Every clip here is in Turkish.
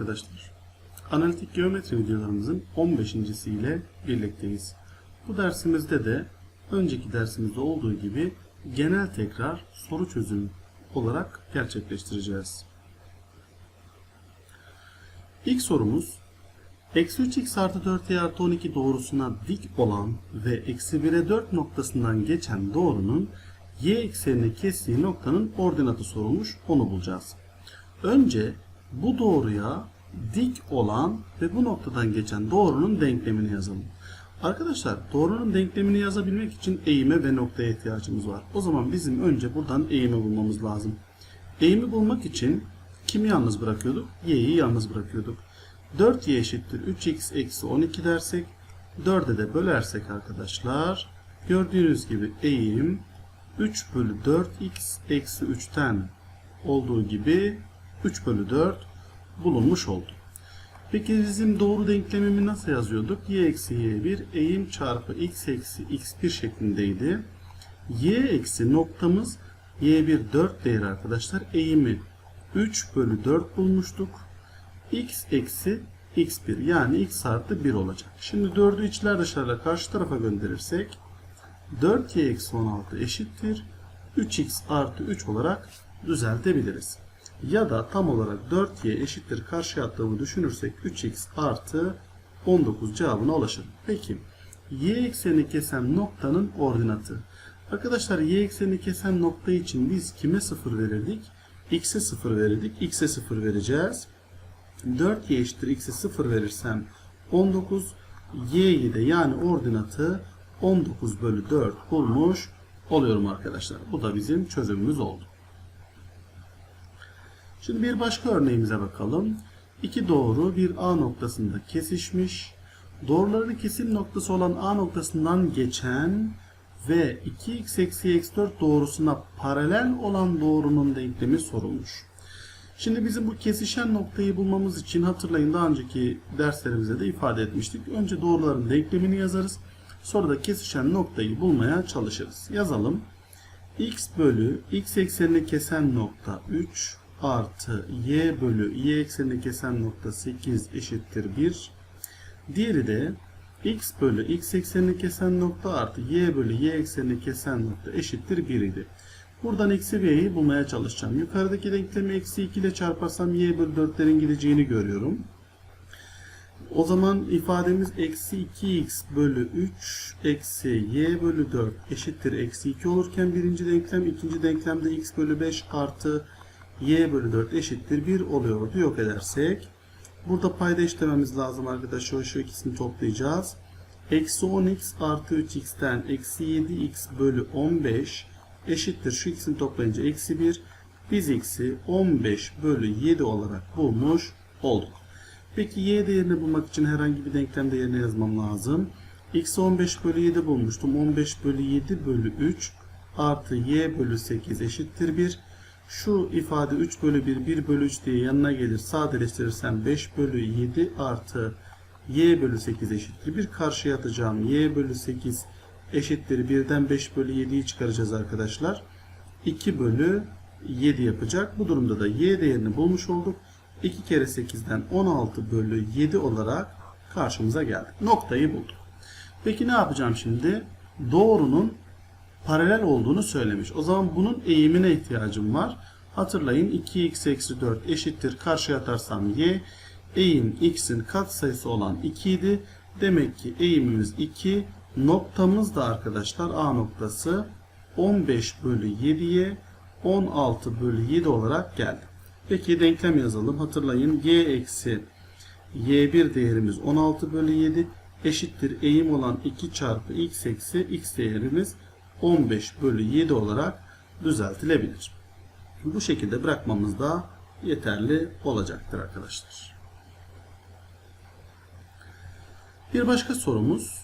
arkadaşlar. Analitik geometri videolarımızın 15. ile birlikteyiz. Bu dersimizde de önceki dersimizde olduğu gibi genel tekrar soru çözüm olarak gerçekleştireceğiz. İlk sorumuz Eksi 3x artı 4y artı 12 doğrusuna dik olan ve eksi 1'e 4 noktasından geçen doğrunun y eksenini kestiği noktanın ordinatı sorulmuş. Onu bulacağız. Önce bu doğruya dik olan ve bu noktadan geçen doğrunun denklemini yazalım. Arkadaşlar doğrunun denklemini yazabilmek için eğime ve noktaya ihtiyacımız var. O zaman bizim önce buradan eğimi bulmamız lazım. Eğimi bulmak için kimi yalnız bırakıyorduk? Y'yi yalnız bırakıyorduk. 4y eşittir 3x eksi 12 dersek 4'e de bölersek arkadaşlar gördüğünüz gibi eğim 3 bölü 4x eksi 3'ten olduğu gibi 3 bölü 4 bulunmuş oldu. Peki bizim doğru denklemimi nasıl yazıyorduk? y eksi y1 eğim çarpı x eksi x1 şeklindeydi. y eksi noktamız y1 4 değeri arkadaşlar. Eğimi 3 bölü 4 bulmuştuk. x eksi x1 yani x artı 1 olacak. Şimdi 4'ü içler dışarıda karşı tarafa gönderirsek 4y eksi 16 eşittir 3x artı 3 olarak düzeltebiliriz. Ya da tam olarak 4y eşittir karşı attığımı düşünürsek 3x artı 19 cevabına ulaşır. Peki y eksenini kesen noktanın ordinatı. Arkadaşlar y eksenini kesen nokta için biz kime 0 verirdik? x'e 0 verirdik. x'e 0 vereceğiz. 4y eşittir x'e 0 verirsem 19 y'yi de yani ordinatı 19 bölü 4 bulmuş oluyorum arkadaşlar. Bu da bizim çözümümüz oldu. Şimdi bir başka örneğimize bakalım. İki doğru bir A noktasında kesişmiş. Doğruların kesim noktası olan A noktasından geçen ve 2x eksi x 4 doğrusuna paralel olan doğrunun denklemi sorulmuş. Şimdi bizim bu kesişen noktayı bulmamız için hatırlayın daha önceki derslerimizde de ifade etmiştik. Önce doğruların denklemini yazarız. Sonra da kesişen noktayı bulmaya çalışırız. Yazalım. x bölü x eksenini kesen nokta 3 artı y bölü y eksenini kesen nokta 8 eşittir 1. Diğeri de x bölü x eksenini kesen nokta artı y bölü y eksenini kesen nokta eşittir 1 idi. Buradan eksi ve y'yi bulmaya çalışacağım. Yukarıdaki denklemi eksi 2 ile çarparsam y bölü 4'lerin gideceğini görüyorum. O zaman ifademiz eksi 2x bölü 3 eksi y bölü 4 eşittir eksi 2 olurken birinci denklem ikinci denklemde x bölü 5 artı y bölü 4 eşittir 1 oluyordu. Yok edersek burada payda işlememiz lazım arkadaşlar. Şu ikisini toplayacağız. Eksi 10x artı 3x'ten eksi 7x bölü 15 eşittir. Şu ikisini toplayınca eksi 1. Biz x'i 15 bölü 7 olarak bulmuş olduk. Peki y değerini bulmak için herhangi bir denklem değerini yazmam lazım. x'i 15 bölü 7 bulmuştum. 15 bölü 7 bölü 3 artı y bölü 8 eşittir 1. Şu ifade 3 bölü 1, 1 bölü 3 diye yanına gelir. Sadeleştirirsem 5 bölü 7 artı y bölü 8 eşittir 1. Karşıya atacağım y bölü 8 eşittir 1'den 5 bölü 7'yi çıkaracağız arkadaşlar. 2 bölü 7 yapacak. Bu durumda da y değerini bulmuş olduk. 2 kere 8'den 16 bölü 7 olarak karşımıza geldi. Noktayı bulduk. Peki ne yapacağım şimdi? Doğrunun paralel olduğunu söylemiş. O zaman bunun eğimine ihtiyacım var. Hatırlayın 2x eksi 4 eşittir. Karşıya atarsam y. Eğim x'in katsayısı olan 2 idi. Demek ki eğimimiz 2. Noktamız da arkadaşlar A noktası 15 bölü 7'ye 16 bölü 7 olarak geldi. Peki denklem yazalım. Hatırlayın y eksi y1 değerimiz 16 bölü 7 eşittir eğim olan 2 çarpı x eksi x değerimiz 15 bölü 7 olarak düzeltilebilir. Bu şekilde bırakmamız da yeterli olacaktır arkadaşlar. Bir başka sorumuz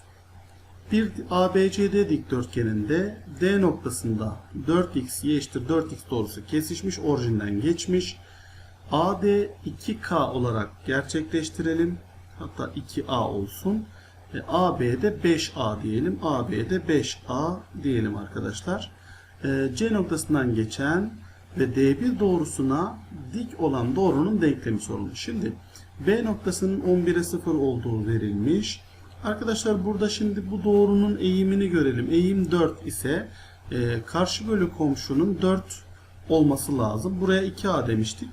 bir ABCD dikdörtgeninde D noktasında 4x y eşittir 4x doğrusu kesişmiş orijinden geçmiş. AD 2K olarak gerçekleştirelim. Hatta 2A olsun. E, AB'de 5A diyelim. AB'de 5A diyelim arkadaşlar. E, C noktasından geçen ve D1 doğrusuna dik olan doğrunun denklemi sorulmuş. Şimdi B noktasının 11'e 0 olduğu verilmiş. Arkadaşlar burada şimdi bu doğrunun eğimini görelim. Eğim 4 ise e, karşı bölü komşunun 4 olması lazım. Buraya 2A demiştik.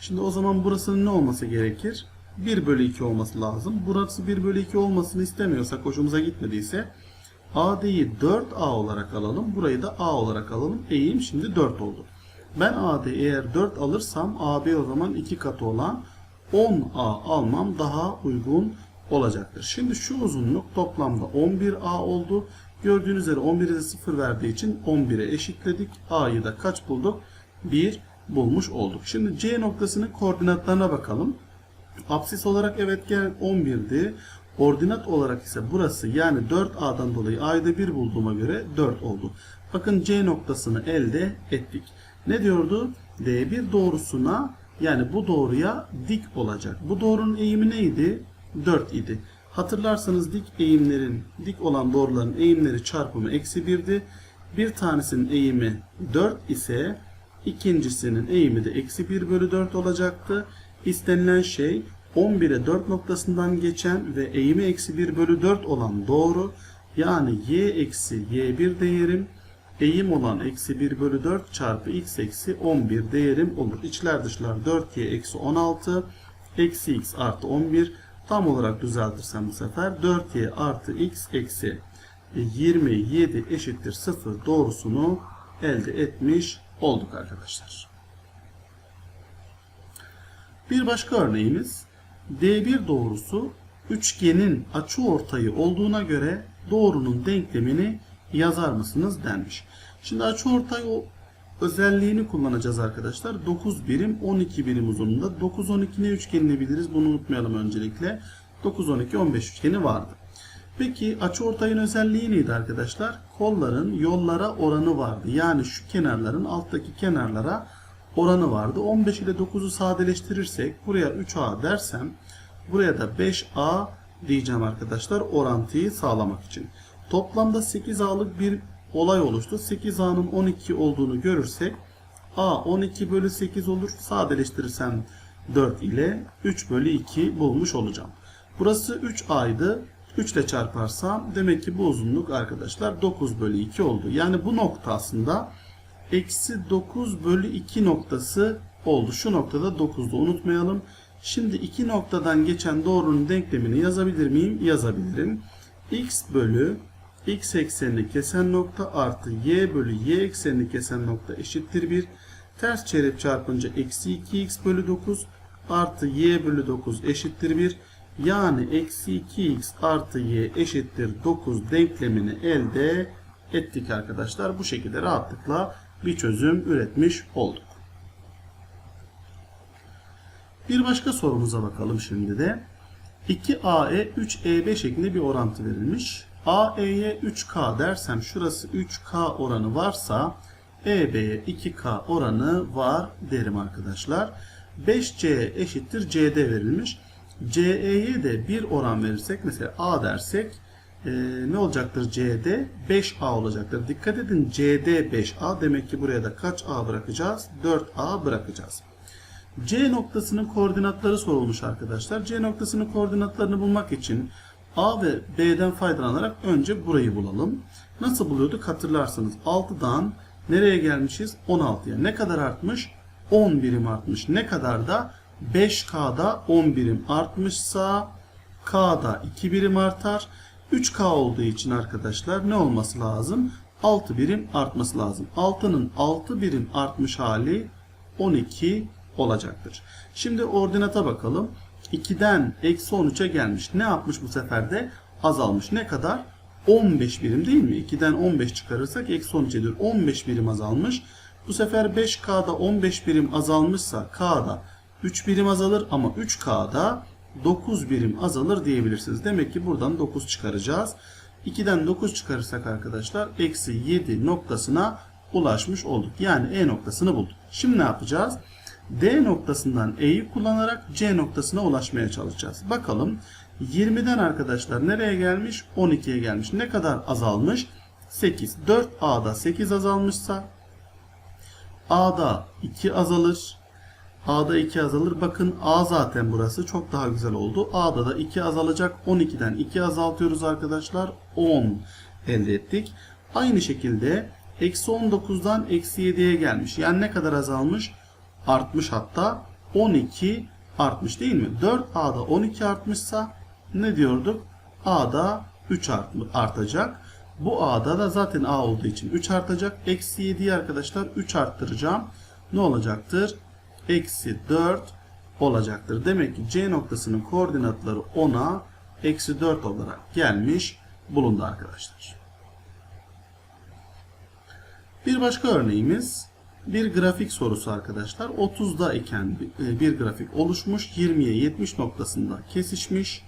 Şimdi o zaman burasının ne olması gerekir? 1 bölü 2 olması lazım. Burası 1 bölü 2 olmasını istemiyorsak, hoşumuza gitmediyse AD'yi 4A olarak alalım. Burayı da A olarak alalım. Eğim şimdi 4 oldu. Ben AD eğer 4 alırsam AB o zaman 2 katı olan 10A almam daha uygun olacaktır. Şimdi şu uzunluk toplamda 11A oldu. Gördüğünüz üzere 11'e 0 verdiği için 11'e eşitledik. A'yı da kaç bulduk? 1 bulmuş olduk. Şimdi C noktasının koordinatlarına bakalım. Apsis olarak evet gelen 11'di. Ordinat olarak ise burası yani 4A'dan dolayı A'yı da 1 bulduğuma göre 4 oldu. Bakın C noktasını elde ettik. Ne diyordu? D1 doğrusuna yani bu doğruya dik olacak. Bu doğrunun eğimi neydi? 4 idi. Hatırlarsanız dik eğimlerin, dik olan doğruların eğimleri çarpımı eksi 1'di. Bir tanesinin eğimi 4 ise ikincisinin eğimi de eksi 1 bölü 4 olacaktı. İstenilen şey 11'e 4 noktasından geçen ve eğimi eksi 1 bölü 4 olan doğru. Yani y eksi y1 değerim eğim olan eksi 1 bölü 4 çarpı x eksi 11 değerim olur. İçler dışlar 4y eksi 16 eksi x artı 11 tam olarak düzeltirsem bu sefer 4y artı x eksi 27 eşittir 0 doğrusunu elde etmiş olduk arkadaşlar. Bir başka örneğimiz D1 doğrusu üçgenin açıortayı olduğuna göre doğrunun denklemini yazar mısınız denmiş. Şimdi açıortay o özelliğini kullanacağız arkadaşlar. 9 birim 12 birim uzunluğunda. 9 12 ne üçgenini biliriz bunu unutmayalım öncelikle. 9 12 15 üçgeni vardı. Peki açıortayın özelliği neydi arkadaşlar? Kolların yollara oranı vardı. Yani şu kenarların alttaki kenarlara oranı vardı. 15 ile 9'u sadeleştirirsek buraya 3A dersem buraya da 5A diyeceğim arkadaşlar orantıyı sağlamak için. Toplamda 8A'lık bir olay oluştu. 8A'nın 12 olduğunu görürsek A 12 bölü 8 olur. Sadeleştirirsem 4 ile 3 bölü 2 bulmuş olacağım. Burası 3A'ydı. 3 ile çarparsam demek ki bu uzunluk arkadaşlar 9 bölü 2 oldu. Yani bu nokta aslında eksi 9 bölü 2 noktası oldu. Şu noktada 9'du unutmayalım. Şimdi iki noktadan geçen doğrunun denklemini yazabilir miyim? Yazabilirim. x bölü x eksenini kesen nokta artı y bölü y eksenini kesen nokta eşittir 1. Ters çevirip çarpınca eksi 2x bölü 9 artı y bölü 9 eşittir 1. Yani eksi 2x artı y eşittir 9 denklemini elde ettik arkadaşlar. Bu şekilde rahatlıkla bir çözüm üretmiş olduk. Bir başka sorumuza bakalım şimdi de. 2AE 3EB şeklinde bir orantı verilmiş. AE'ye 3K dersem şurası 3K oranı varsa EB'ye 2K oranı var derim arkadaşlar. 5C eşittir CD verilmiş. CE'ye de bir oran verirsek mesela A dersek e, ne olacaktır CD? 5A olacaktır. Dikkat edin CD 5A demek ki buraya da kaç A bırakacağız? 4A bırakacağız. C noktasının koordinatları sorulmuş arkadaşlar. C noktasının koordinatlarını bulmak için A ve B'den faydalanarak önce burayı bulalım. Nasıl buluyorduk hatırlarsanız 6'dan nereye gelmişiz? 16'ya. Ne kadar artmış? 10 birim artmış. Ne kadar da? 5K'da 10 birim artmışsa K'da 2 birim artar. 3K olduğu için arkadaşlar ne olması lazım? 6 birim artması lazım. 6'nın 6 birim artmış hali 12 olacaktır. Şimdi ordinata bakalım. 2'den eksi 13'e gelmiş. Ne yapmış bu sefer de? Azalmış. Ne kadar? 15 birim değil mi? 2'den 15 çıkarırsak eksi 13 ediyor. 15 birim azalmış. Bu sefer 5K'da 15 birim azalmışsa K'da 3 birim azalır ama 3K'da 9 birim azalır diyebilirsiniz. Demek ki buradan 9 çıkaracağız. 2'den 9 çıkarırsak arkadaşlar eksi 7 noktasına ulaşmış olduk. Yani E noktasını bulduk. Şimdi ne yapacağız? D noktasından E'yi kullanarak C noktasına ulaşmaya çalışacağız. Bakalım 20'den arkadaşlar nereye gelmiş? 12'ye gelmiş. Ne kadar azalmış? 8. 4A'da 8 azalmışsa A'da 2 azalır. A'da 2 azalır. Bakın A zaten burası. Çok daha güzel oldu. A'da da 2 azalacak. 12'den 2 azaltıyoruz arkadaşlar. 10 elde ettik. Aynı şekilde eksi 19'dan eksi 7'ye gelmiş. Yani ne kadar azalmış? Artmış hatta. 12 artmış değil mi? 4A'da 12 artmışsa ne diyorduk? A'da 3 art- artacak. Bu A'da da zaten A olduğu için 3 artacak. Eksi 7'yi arkadaşlar 3 arttıracağım. Ne olacaktır? Eksi 4 olacaktır. Demek ki C noktasının koordinatları 10'a eksi 4 olarak gelmiş bulundu arkadaşlar. Bir başka örneğimiz bir grafik sorusu arkadaşlar. 30'da iken bir- bir grafik oluşmuş. 20'ye 70 noktasında kesişmiş.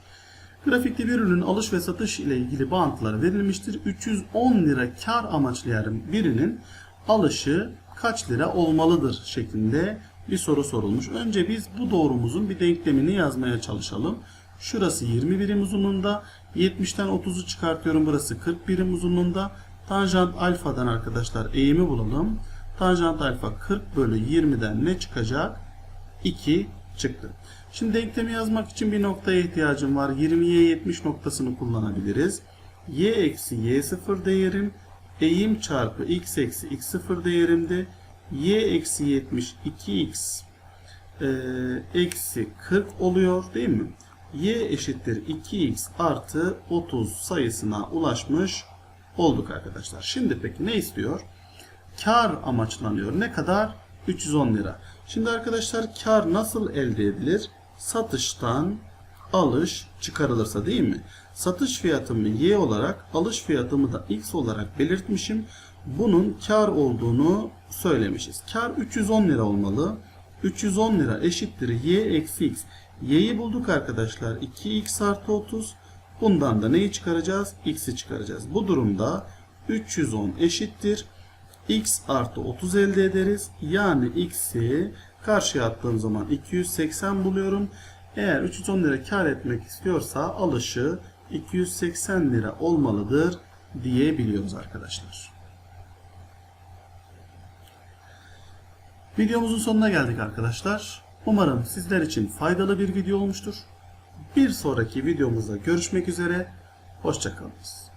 Grafikte bir ürünün alış ve satış ile ilgili bağıntıları verilmiştir. 310 lira kar amaçlayan birinin alışı kaç lira olmalıdır şeklinde bir soru sorulmuş. Önce biz bu doğrumuzun bir denklemini yazmaya çalışalım. Şurası 20 birim uzunluğunda. 70'ten 30'u çıkartıyorum. Burası 40 birim uzunluğunda. Tanjant alfadan arkadaşlar eğimi bulalım. Tanjant alfa 40 bölü 20'den ne çıkacak? 2 çıktı. Şimdi denklemi yazmak için bir noktaya ihtiyacım var. 20'ye 70 noktasını kullanabiliriz. y eksi y0 değerim eğim çarpı x eksi x0 değerimde y eksi 70 2x e, eksi 40 oluyor değil mi? y eşittir 2x artı 30 sayısına ulaşmış olduk arkadaşlar. Şimdi peki ne istiyor? Kar amaçlanıyor. Ne kadar? 310 lira. Şimdi arkadaşlar kar nasıl elde edilir? Satıştan alış çıkarılırsa değil mi? Satış fiyatımı y olarak, alış fiyatımı da x olarak belirtmişim. Bunun kar olduğunu söylemişiz. Kar 310 lira olmalı. 310 lira eşittir y eksi x. y'yi bulduk arkadaşlar. 2x artı 30. Bundan da neyi çıkaracağız? x'i çıkaracağız. Bu durumda 310 eşittir x artı 30 elde ederiz. Yani x'i karşıya attığım zaman 280 buluyorum. Eğer 310 lira kar etmek istiyorsa alışı 280 lira olmalıdır diyebiliyoruz arkadaşlar. Videomuzun sonuna geldik arkadaşlar. Umarım sizler için faydalı bir video olmuştur. Bir sonraki videomuzda görüşmek üzere. Hoşçakalınız.